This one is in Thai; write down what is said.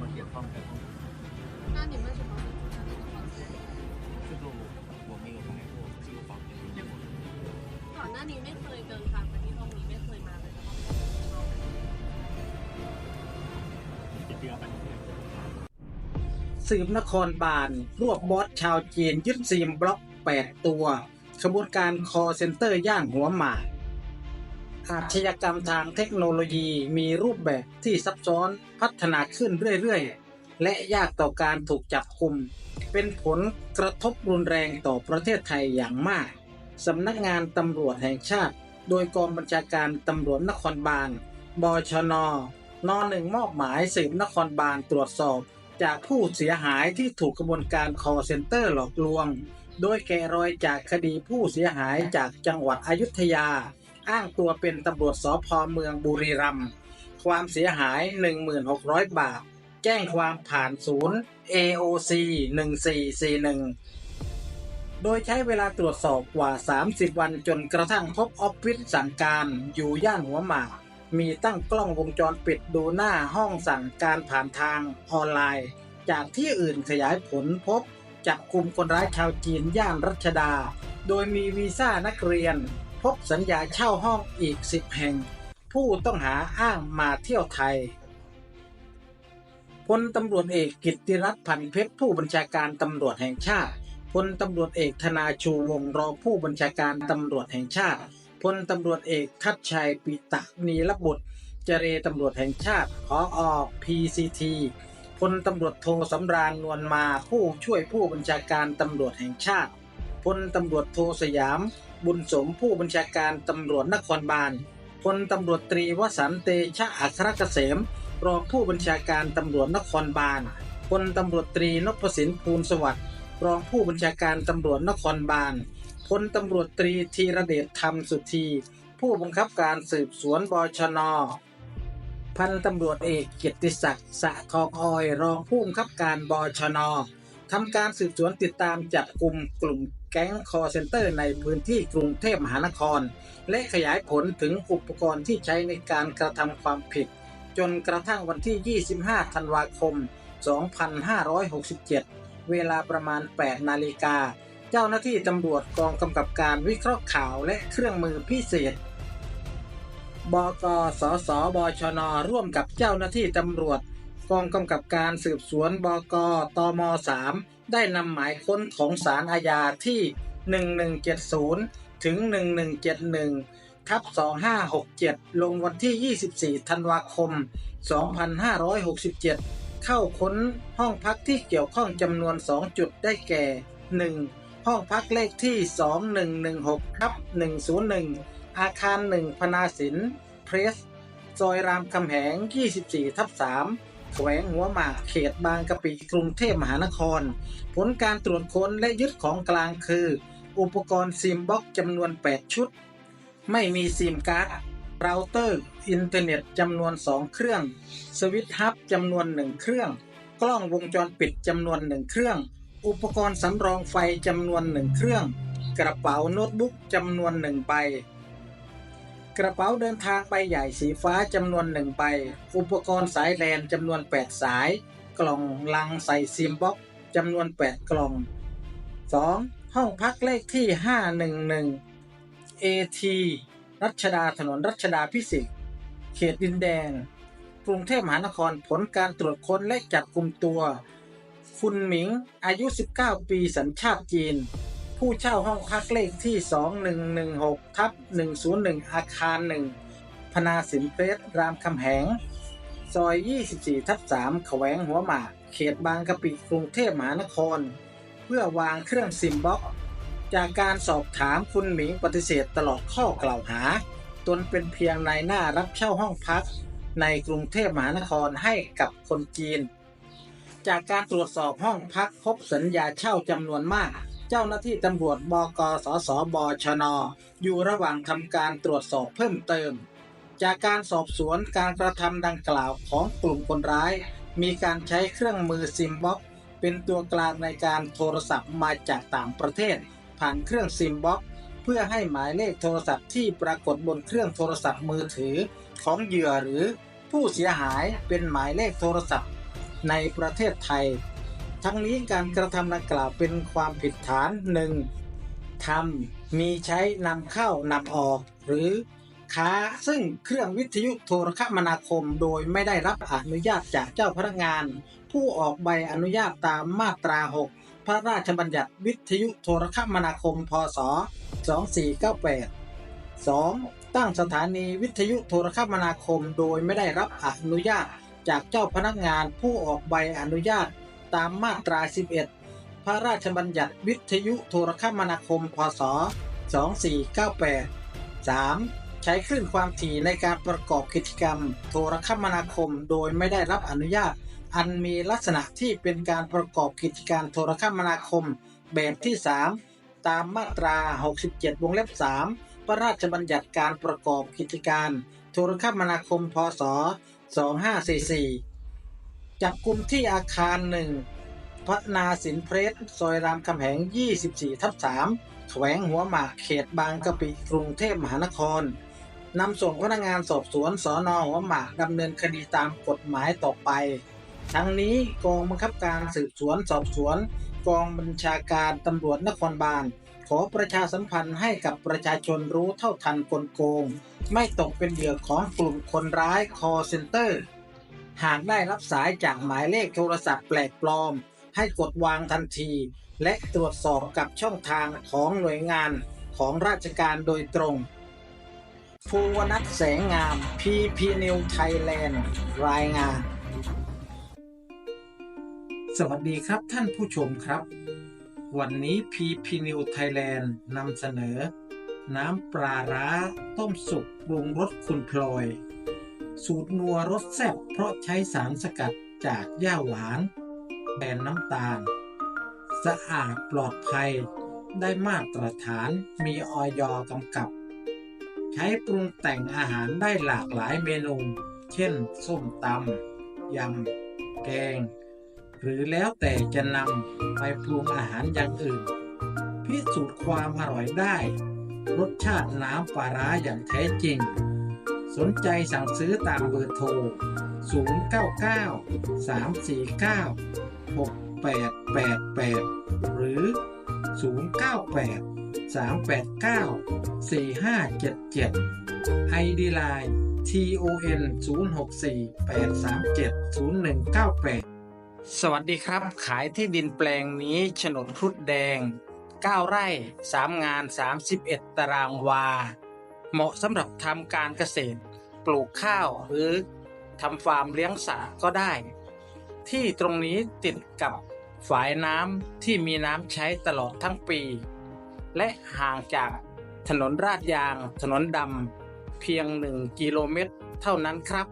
们也放开放。那你们什么时候住的那个房间？这个我我没有待过这个房间，见过。 ก่อนหน้านี้ไม่เคยเดินทางไปที่ห้องนี้ไม่เคยมาเลยนะคะ 几个班？ สืบนครบาลรวบบอสชาวจีนยึดซีมบล็อก 8 ตัว ขบวนการคอเซ็นเตอร์ย่างหัวหมาก อาชญากรรมทางเทคโนโลยีมีรูปแบบที่ซับซ้อนพัฒนาขึ้นเรื่อยๆ และยากต่อการถูกจับกุม เป็นผลกระทบรุนแรงต่อประเทศไทยอย่างมาก สำนักงานตำรวจแห่งชาติ โดยกองบัญชาการตำรวจนครบาล บชน นหนึ่งมอบหมายสืบนครบาลตรวจสอบ จากผู้เสียหายที่ถูกกระบวนการคอเซ็นเตอร์หลอกลวง โดยแกะรอยจากคดีผู้เสียหายจากจังหวัดอยุธยา อ้างตัวเป็นตำรวจสพเมืองบุรีรัมย์ความเสียหาย 1,600 บาท แจ้งความผ่านศูนย์ AOC 1441 โดยใช้เวลาตรวจสอบกว่า 30 วันจนกระทั่งพบออฟฟิศสั่งการอยู่ย่านหัวหมาก มีตั้งกล้องวงจรปิดดูหน้าห้องสั่งการผ่านทางออนไลน์ จากที่อื่นขยายผลพบจับกลุ่มคนร้ายชาวจีนย่านรัชดา โดยมีวีซ่านักเรียน พบสัญญาเช่าห้องอีก 10 แห่ง ผู้ต้องหาอ้างมาเที่ยวไทยพลตำรวจเอกกิติรัตน์พันเพชรผู้บัญชาการตำรวจแห่งชาติพลตำรวจเอกธนาชูวงรองผู้บัญชาการตำรวจแห่งชาติพลตำรวจเอกทัดชัยปิตะนีรบุตร เจเรตำรวจแห่งชาติพอออก PCT พลตำรวจโทสำราญนวลมาผู้ช่วยผู้บัญชาการตำรวจแห่งชาติพลตำรวจโทสยาม บุญสมผู้บัญชาการตำรวจนครบาลพลตำรวจตรีวสันต์เตชะอัครเกษม รองผู้บัญชาการตำรวจนครบาลพลตำรวจตรีนพสินภูลสวัสดิ์รองผู้บัญชาการตำรวจนครบาลพลตำรวจตรีธีรเดชธรรมสุธี ผู้บังคับการสืบสวนบชน พันตำรวจเอกเกียรติศักดิ์สะทองออย รองผู้บังคับการบชนทำการสืบสวนติดตามจับกลุ่มกลุ่ม แก๊งคอเซ็นเตอร์ในพื้นที่กรุงเทพมหานคร และขยายผลถึงอุปกรณ์ที่ใช้ในการกระทำความผิด จนกระทั่งวันที่ 25 ธันวาคม 2567 เวลาประมาณ 8 นาฬิกา เจ้าหน้าที่ตำรวจกองกำกับการวิเคราะห์ข่าวและเครื่องมือพิเศษบกสสบชน ร่วมกับเจ้าหน้าที่ตำรวจ กองกำกับการสืบสวนบกตม 3 ได้นำหมายค้นของศาลอาญาที่ 1170 ถึง 1171 ทับ 2567 ลงวันที่ 24 ธันวาคม 2567 เข้าค้นห้องพักที่เกี่ยวข้องจำนวน 2 จุดได้แก่ 1. ห้องพักเลขที่ 2116ทับ101 อาคาร 1 พนาสินเพรสซอยรามคำแหง 24 ทับ 3 แขวงหัวหมากเขตบางกะปิกรุงเทพมหานคร ผลการตรวจค้นและยึดของกลางคือ อุปกรณ์ซิมบ็อกจำนวน 8 ชุด ไม่มีซิมการ์ดเราเตอร์ อินเทอร์เน็ตจำนวน 2 เครื่อง สวิตช์ฮับจำนวน 1 เครื่อง กล้องวงจรปิดจำนวน 1 เครื่อง อุปกรณ์สำรองไฟจำนวน 1 เครื่อง กระเป๋าโน้ตบุ๊กจำนวน 1 ใบ กระเป๋าเดินทางใบใหญ่สีฟ้าจำนวน1ใบ อุปกรณ์สายแลนจำนวน 8 สาย กล่องลังใส่ซิมบ็อกจำนวน 8 กล่อง 2. ห้องพักเลขที่ 511 AT รัชดาถนนรัชดาพิเศษกเขตดินแดง กรุงเทพมหานครผลการตรวจค้นและจับกลุ่มตัว คุณหมิงอายุ 19 ปีสัญชาติจีน ผู้เช่าห้องพักเลขที่ 2116ทับ101 อาคาร 1 พนาสินเพชรรามคำแหง ซอย 24 ทับ3แขวงหัวหมาก เขตบางกะปิกรุงเทพมหานคร เพื่อวางเครื่องซิมบ็อกซ์จากการสอบถามคุณหมิงปฏิเสธตลอดข้อกล่าวหา ตนเป็นเพียงนายหน้ารับเช่าห้องพัก ในกรุงเทพมหานครให้กับคนจีน จากการตรวจสอบห้องพักพบสัญญาเช่าจำนวนมาก เจ้าหน้าที่ตำรวจบกสสบชน อยู่ระหว่างทำการตรวจสอบเพิ่มเติม จากการสอบสวนการกระทำดังกล่าวของกลุ่มคนร้าย มีการใช้เครื่องมือซิมบ็อกเป็นตัวกลางในการโทรศัพท์มาจากต่างประเทศ ผ่านเครื่องซิมบ็อกเพื่อให้หมายเลขโทรศัพท์ที่ปรากฏบนเครื่องโทรศัพท์มือถือของเหยื่อหรือผู้เสียหายเป็นหมายเลขโทรศัพท์ในประเทศไทย ทั้งนี้การกระทำดังกล่าวเป็นความผิดฐาน 1. ทำมีใช้นำเข้านำออก หรือค้าซึ่งเครื่องวิทยุโทรคมนาคมโดยไม่ได้รับอนุญาตจากเจ้าพนักงาน ผู้ออกใบอนุญาตตามมาตรา 6 พระราชบัญญัติวิทยุโทรคมนาคม พศ 2498 2. ตั้งสถานีวิทยุโทรคมนาคมโดยไม่ได้รับอนุญาตจากเจ้าพนักงานผู้ออกใบอนุญาต ตามมาตรา 11 พระราชบัญญัติวิทยุโทรคมนาคม พศ 2498 3. ใช้คลื่นความถี่ในการประกอบกิจกรรม โทรคมนาคมโดยไม่ได้รับอนุญาต อันมีลักษณะที่เป็นการประกอบกิจการโทรคมนาคม แบบที่ 3 ตามมาตรา 67 วงเล็บ 3 พระราชบัญญัติการประกอบกิจการ โทรคมนาคม พศ 2544 จับกลุ่มที่อาคารหนึ่งพัฒนาสินเพรสซอยรามคำแหง 24 ทับ3แขวงหัวหมากเขตบางกะปิกรุงเทพมหานครนำส่งพนักงานสอบสวนสอนอหัวหมากดำเนินคดีตามกฎหมายต่อไป ทั้งนี้กองบังคับการสืบสวนสอบสวน กองบัญชาการตำรวจนครบาล ขอประชาสัมพันธ์ให้กับประชาชนรู้เท่าทันกลโกง ไม่ตกเป็นเหยื่อของกลุ่มคนร้าย call center หากได้รับสายจากหมายเลขโทรศัพท์แปลกปลอม ให้กดวางทันที และตรวจสอบกับช่องทางของหน่วยงานของราชการโดยตรงภูวนัทแสงงาม PP New Thailand รายงาน สวัสดีครับท่านผู้ชมครับ วันนี้ PP New Thailand นำเสนอ น้ำปลาร้าต้มสุกปรุงรสคุณพลอย สูตรนัวรสแซ่บเพราะใช้สารสกัดจากหญ้าหวานแบนน้ำตาล สะอาดปลอดภัยได้มาตรฐานมีออยกำกับ ใช้ปรุงแต่งอาหารได้หลากหลายเมนู เช่น ส้มตำยำ แกง หรือแล้วแต่จะนำไปปรุงอาหารอย่างอื่น พิสูจน์ความอร่อยได้ รสชาติน้ำปลาร้าอย่างแท้จริง สนใจสั่งซื้อตามเบอร์โทร 099 349 6888 หรือ 098 389 4577 ID Line TON 064 837 0198 สวัสดีครับ ขายที่ดินแปลงนี้โฉนดพรุดแดง 9 ไร่ 3 งาน 31 ตารางวา เหมาะสำหรับทำการเกษตร ปลูกข้าวหรือทำฟาร์มเลี้ยงสัตว์ก็ได้ ที่ตรงนี้ติดกับฝายน้ำที่มีน้ำใช้ตลอดทั้งปี และห่างจากถนนราดยาง ถนนดำเพียง1กิโลเมตร เท่านั้นครับ